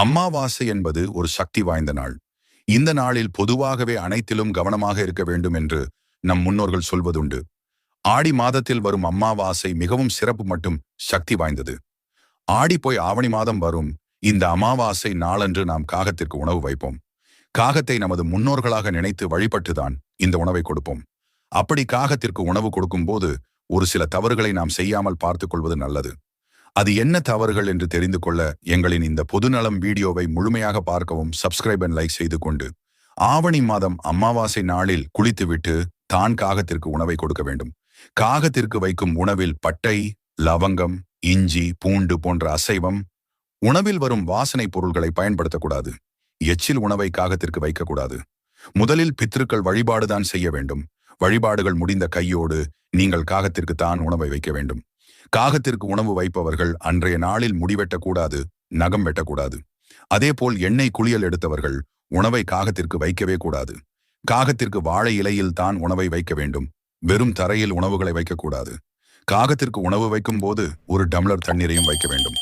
அம்மாவாசை என்பது ஒரு சக்தி வாய்ந்த நாள். இந்த நாளில் பொதுவாகவே அனைத்திலும் கவனமாக இருக்க வேண்டும் என்று நம் முன்னோர்கள் சொல்வதுண்டு. ஆடி மாதத்தில் வரும் அம்மாவாசை மிகவும் சிறப்பு மட்டும் சக்தி வாய்ந்தது. ஆடி போய் ஆவணி மாதம் வரும் இந்த அமாவாசை நாளன்று நாம் காகத்திற்கு உணவு வைப்போம். காகத்தை நமது முன்னோர்களாக நினைத்து வழிபட்டுதான் இந்த உணவை கொடுப்போம். அப்படி காகத்திற்கு உணவு கொடுக்கும்போது ஒரு சில தவறுகளை நாம் செய்யாமல் பார்த்துக் கொள்வது நல்லது. அது என்ன தவறுகள் என்று தெரிந்து கொள்ள எங்களின் இந்த பொதுநலம் வீடியோவை முழுமையாக பார்க்கவும் சப்ஸ்கிரைப் அண்ட் லைக் செய்து கொண்டு ஆவணி மாதம் அமாவாசை நாளில் குளித்துவிட்டு தான் காகத்திற்கு உணவை கொடுக்க வேண்டும். காகத்திற்கு வைக்கும் உணவில் பட்டை லவங்கம் இஞ்சி பூண்டு போன்ற அசைவம் உணவில் வரும் வாசனை பொருள்களை பயன்படுத்தக்கூடாது. எச்சில் உணவை காகத்திற்கு வைக்கக்கூடாது. முதலில் பித்திருக்கள் வழிபாடுதான் செய்ய வேண்டும். வழிபாடுகள் முடிந்த கையோடு நீங்கள் காகத்திற்கு தான் உணவை வைக்க வேண்டும். காகத்திற்கு உணவு வைப்பவர்கள் அன்றைய நாளில் முடிவெட்டக்கூடாது நகம் வெட்டக்கூடாது. அதேபோல் எண்ணெய் குளியல் எடுத்தவர்கள் உணவை காகத்திற்கு வைக்கவே கூடாது. காகத்திற்கு வாழை இலையில் தான் உணவை வைக்க வேண்டும். வெறும் தரையில் உணவுகளை வைக்கக்கூடாது. காகத்திற்கு உணவு வைக்கும் போது ஒரு டம்ளர் தண்ணீரையும் வைக்க வேண்டும்.